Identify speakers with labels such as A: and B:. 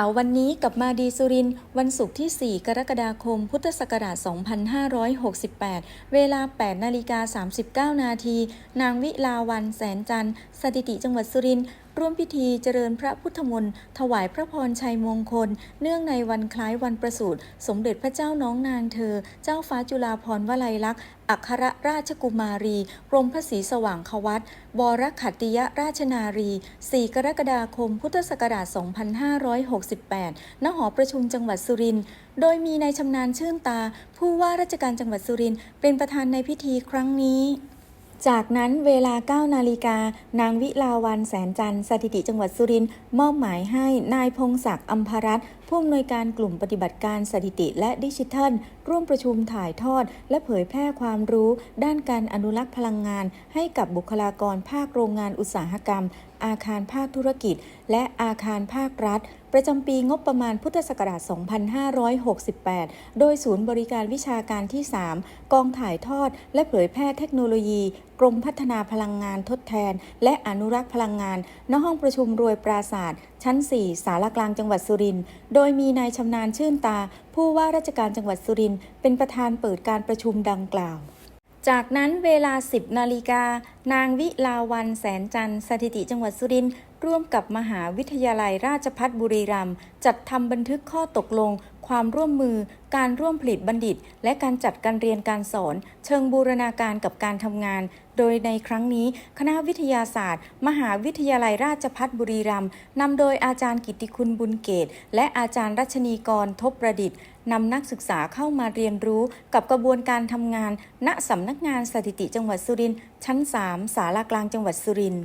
A: ข่าววันนี้กับมาดีสุริน วันศุกร์ที่ 4 กรกฎาคม พุทธศักราช 2568 เวลา 8 นาฬิกา 39 นาที นางวิลาวันแสนจันทร์ สถิติจังหวัดสุรินทร์ร่วมพิธีเจริญพระพุทธมนต์ถวายพระพรชัยมงคล เนื่องในวันคล้ายวันประสูติสมเด็จพระเจ้าน้องนางเธอ เจ้าฟ้าจุฬาภรณ์วลัยลักษณ์ อัครราชกุมารีกรมพระศรีสว่างควัตบรขัตติยราชนารี 4 กรกฎาคม พุทธศักราช 2568 ณ หอประชุมจังหวัดสุรินทร์ โดยมีนายชำนาญชื่นตา ผู้ว่าราชการจังหวัดสุรินทร์เป็นประธานในพิธีครั้งนี้ จากนั้นเวลา 9 นาฬิกา นางวิลาวันแสนจันทร์สถิติจังหวัดสุรินทร์มอบหมายให้นายพงศักดิ์อัมพรัตน์ผู้อำนวยการกลุ่มปฏิบัติการสถิติและดิจิทัล ร่วมประชุมถ่ายทอด และเผยแพร่ความรู้ ด้านการอนุรักษ์พลังงาน ให้กับบุคลากรภาคโรงงานอุตสาหกรรม อาคารภาคธุรกิจ และอาคารภาครัฐประจำปีงบประมาณพุทธศักราช 2568 โดยศูนย์บริการวิชาการที่ 3 กองถ่ายทอด และเผยแพร่เทคโนโลยี กรมพัฒนาพลังงานทดแทน และอนุรักษ์พลังงาน ณ ห้องประชุมรวยปราศาสตร์ชั้น 4 สารกลางจังหวัดสุรินทร์ โดยมีนายชำนาญชื่นตา ผู้ว่าราชการจังหวัดสุรินทร์ เป็นประธานเปิดการประชุมดังกล่าว จากนั้นเวลา 10 นาฬิกา นางวิลาวันแสนจันทร์สถิติจังหวัดสุรินทร์ร่วมกับมหาวิทยาลัยราชพัฒบุรีรัมย์จัดทำบันทึกข้อตกลง ความร่วมมือ การร่วมผลิตบัณฑิต และการจัดการเรียนการสอน เชิงบูรณาการกับการทำงาน โดยในครั้งนี้ คณะวิทยาศาสตร์ มหาวิทยาลัยราชภัฏบุรีรัมย์นำโดยอาจารย์กิตติคุณบุญเกต และอาจารย์รัชนีกรทบประดิษฐ์นำนักศึกษาเข้ามาเรียนรู้กับกระบวนการทำงาน ณสำนักงานสถิติจังหวัดสุรินทร์ชั้น 3 สารากลางจังหวัดสุรินทร์